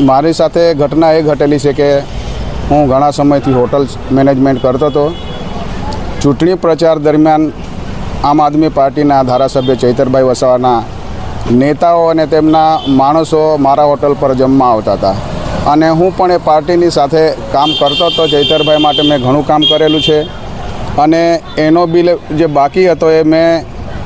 મારી સાથે ઘટના એ ઘટેલી છે કે હું ઘણા સમયથી હોટલ મેનેજમેન્ટ કરતો હતો. ચૂંટણી પ્રચાર દરમિયાન આમ આદમી પાર્ટીના ધારાસભ્ય ચૈતરભાઈ વસાવાના નેતાઓ અને તેમના માણસો મારા હોટલ પર જમવા આવતા હતા. અને હું પણ એ પાર્ટીની સાથે કામ કરતો હતો. ચૈતરભાઈ માટે મેં ઘણું કામ કરેલું છે. અને એનો બિલ જે બાકી હતો એ મેં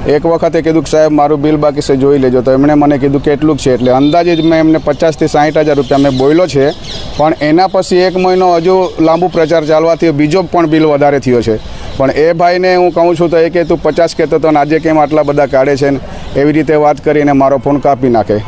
એક વખતે કીધું કે સાહેબ, મારું બિલ બાકી છે, જોઈ લેજો. તો એમણે મને કીધું કેટલું છે. એટલે અંદાજે જ મેં એમને પચાસથી સાઠ હજાર રૂપિયા મેં બોલ્યો છે. પણ એના પછી એક મહિનો હજુ લાંબુ પ્રચાર ચાલવાથી બીજો પણ બિલ વધારે થયો છે. પણ એ ભાઈને હું કહું છું તો એ કે, તું પચાસ કહેતો હતો ને આજે કેમ આટલા બધા કાઢે છે? ને એવી રીતે વાત કરીને મારો ફોન કાપી નાખે.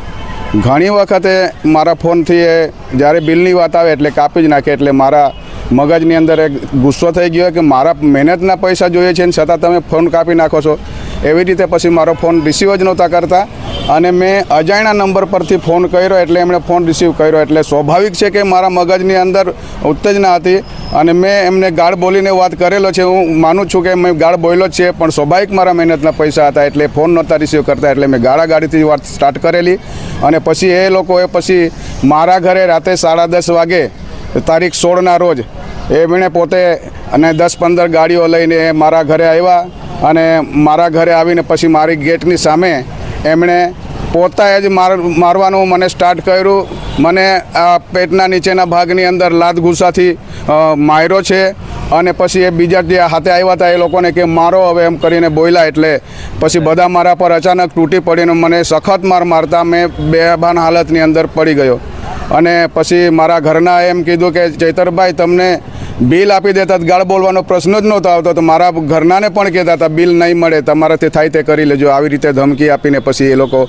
ઘણી વખતે મારા ફોનથી એ જ્યારે બિલની વાત આવે એટલે કાપી જ નાખે. એટલે મારા મગજની અંદર એક ગુસ્સો થઈ ગયો કે મારા મહેનતના પૈસા જોઈએ છે ને છતાં તમે ફોન કાપી નાખો છો. એવી રીતે પછી મારો ફોન રિસીવ જ નહોતા કરતા. અને મેં અજાણ્યા નંબર પરથી ફોન કર્યો એટલે એમણે ફોન રિસીવ કર્યો. એટલે સ્વાભાવિક છે કે મારા મગજની અંદર ઉત્તેજના હતી અને મેં એમને ગાળ બોલીને વાત કરેલો છે. હું માનું છું કે મેં ગાળ બોલ્યો છે, પણ સ્વાભાવિક મારા મહેનતના પૈસા હતા એટલે ફોન નહોતા રિસીવ કરતા એટલે મેં ગાળા ગાડીથી વાત સ્ટાર્ટ કરેલી. અને પછી એ લોકોએ પછી મારા ઘરે રાતે સાડા દસ વાગે, તારીખ સોળના રોજ, એમણે પોતે અને દસ પંદર ગાડીઓ લઈને મારા ઘરે આવ્યા. અને મારા ઘરે આવીને પછી મારી ગેટની સામે એમણે પોતાએ જ માર, મારવાનું મને સ્ટાર્ટ કર્યું. મને આ પેટના નીચેના ભાગની અંદર લાત ગુસ્સાથી માર્યો છે. અને પછી એ બીજા જે હાથે આવ્યા હતા એ લોકોને કે મારો હવે એમ કરીને બોલ્યા એટલે પછી બધા મારા પર અચાનક તૂટી પડીને મને સખત માર મારતા મેં બેભાન હાલતની અંદર પડી ગયો. અને પછી મારા ઘરના એમ કીધું કે, ચૈતરભાઈ, તમને બિલ આપી દેતા ગાળ બોલવાનો પ્રશ્ન જ નહોતો આવતો. તો મારા ઘરનાને પણ કહેતા હતા બિલ નહીં મળે તમારાથી થાય તે કરી લેજો. આવી રીતે ધમકી આપીને પછી એ લોકો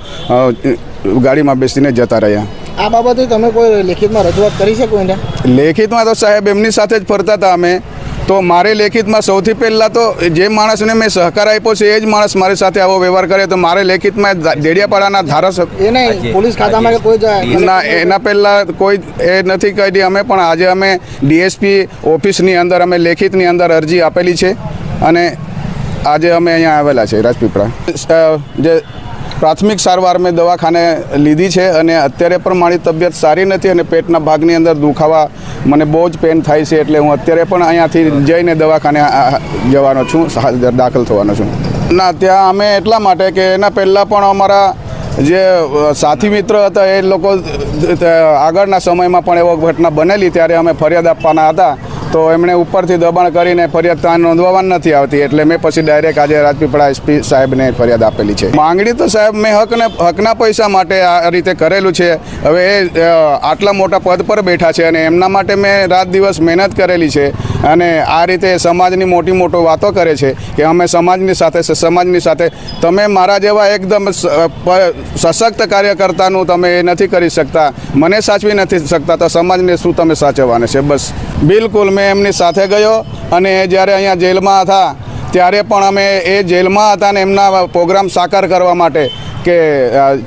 ગાડીમાં બેસીને જતા રહ્યા. આ બાબતે તમે કોઈ લેખિતમાં રજૂઆત કરી શકો એને? લેખિતમાં તો સાહેબ એમની સાથે જ ફરતા હતા અમે. તો મારે લેખિતમાં સૌથી પહેલાં તો જે માણસને મેં સહકાર આપ્યો છે એ જ માણસ મારી સાથે આવો વ્યવહાર કરે તો મારે લેખિતમાં દેડિયાપાડાના ધારાસભ્ય એને પોલીસ ખાતામાં કોઈ જાય ના એના પહેલાં કોઈ એ નથી કરી અમે પણ આજે અમે ડીએસપી ઓફિસની અંદર અમે લેખિતની અંદર અરજી આપેલી છે અને આજે અમે અહીંયા આવેલા છે રાજપીપળા. જે પ્રાથમિક સારવાર મેં દવાખાને લીધી છે અને અત્યારે પણ મારી તબિયત સારી નથી અને પેટના ભાગની અંદર દુખાવા મને બહુ જ પેન થાય છે એટલે હું અત્યારે પણ અહીંયાથી જઈને દવાખાને જવાનો છું દાખલ થવાનો છું. ના, ત્યાં અમે એટલા માટે કે એના પહેલાં પણ અમારા જે સાથી મિત્ર હતા એ લોકો આગળના સમયમાં પણ એવો ઘટના બનેલી. ત્યારે અમે ફરિયાદ આપવાના હતા તો એમણે ઉપરથી દબાણ કરીને ફરિયાદ ત્યાં નોંધવામાં નથી આવતી એટલે મેં પછી ડાયરેક્ટ આજે રાજપીપળા એસપી સાહેબને ફરિયાદ આપેલી છે. માંગણી તો સાહેબ મેં હકને હકના પૈસા માટે આ રીતે કરેલું છે. હવે એ આટલા મોટા પદ પર બેઠા છે અને એમના માટે મેં રાત દિવસ મહેનત કરેલી છે. અને આ રીતે સમાજની મોટી મોટી વાતો કરે છે કે અમે સમાજની સાથે સમાજની સાથે તમે મારા જેવા એકદમ સશક્ત કાર્યકર્તાનું તમે એ નથી કરી શકતા. મને સાચવી નથી શકતા તો સમાજને શું તમે સાચવવાના છે? બસ. બિલકુલ મેં એમની સાથે ગયો અને એ જ્યારે અહીંયા જેલમાં હતા ત્યારે પણ અમે એ જેલમાં હતા ને એમના પ્રોગ્રામ સાકાર કરવા માટે કે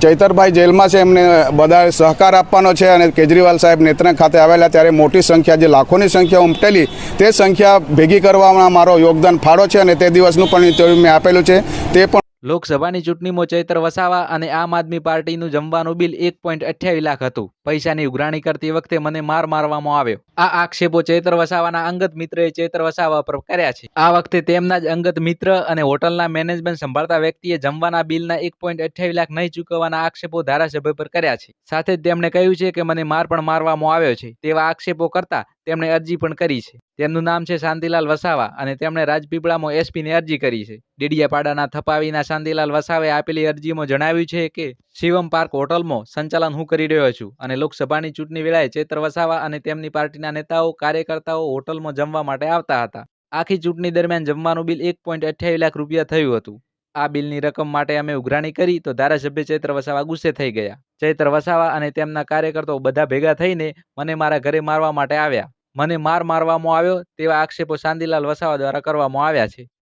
ચૈતરભાઈ જેલમાં છે, એમને બધા સહકાર આપવાનો છે અને કેજરીવાલ સાહેબ નેત્રંગ ખાતે આવેલા ત્યારે મોટી સંખ્યા જે લાખોની સંખ્યા ઉમટેલી, તે સંખ્યા ભેગી કરવામાં મારો યોગદાન ફાળો છે અને તે દિવસનું પણ મેં આપેલું છે. તે પણ લોકસભાની ચૂંટણીમાં ચૈત્ર વસાવા અને આમ આદમી પાર્ટીનું જમવાનું બિલ એક પોઈન્ટ અઠ્યાવીસ લાખ હતું. પૈસાની ઉઘરાણી કરતી વખતે મને માર મારવામાં આવ્યો. આ આક્ષેપો ચૈત્ર વસાવાના અંગત મિત્રએ ચૈત્ર વસાવા પર કર્યા છે. આ વખતે તેમના જ અંગત મિત્ર અને હોટલના મેનેજમેન્ટ સંભાળતા વ્યક્તિએ જમવાના બિલના એક પોઈન્ટ અઠ્યાવીસ લાખ નહીં ચૂકવવાના આક્ષેપો ધારાસભ્ય પર કર્યા છે. સાથે જ તેમણે કહ્યું છે કે મને માર પણ મારવામાં આવ્યો છે. તેવા આક્ષેપો કરતા તેમણે અરજી પણ કરી છે. તેમનું નામ છે શાંતિલાલ વસાવા અને તેમણે રાજપીપળામાં એસપીને અરજી કરી છે. ડેડિયાપાડાના થપાવીના શાંતિલાલ વસાવે આપેલી અરજીમાં જણાવ્યું છે કે, શિવમ પાર્ક હોટલમાં સંચાલન હું કરી રહ્યો છું અને લોકસભાની ચૂંટણી વેળાએ ચેતર વસાવા અને તેમની પાર્ટીના નેતાઓ, કાર્યકર્તાઓ હોટલમાં જમવા માટે આવતા હતા. આખી ચૂંટણી દરમિયાન જમવાનું બિલ એક પોઈન્ટ અઠ્યાવીસ લાખ રૂપિયા થયું હતું. આ બિલની રકમ માટે અમે ઉઘરાણી કરી તો ધારાસભ્ય ચૈત્ર વસાવા ગુસ્સે થઈ ગયા. ચૈત્ર વસાવા અને તેમના કાર્યકર્તાઓ બધા ભેગા થઈને મને મારા ઘરે મારવા માટે આવ્યા. મને માર મારવામાં આવ્યો તેવા આક્ષેપો શાંતિલાલ વસાવા દ્વારા કરવામાં આવ્યા છે.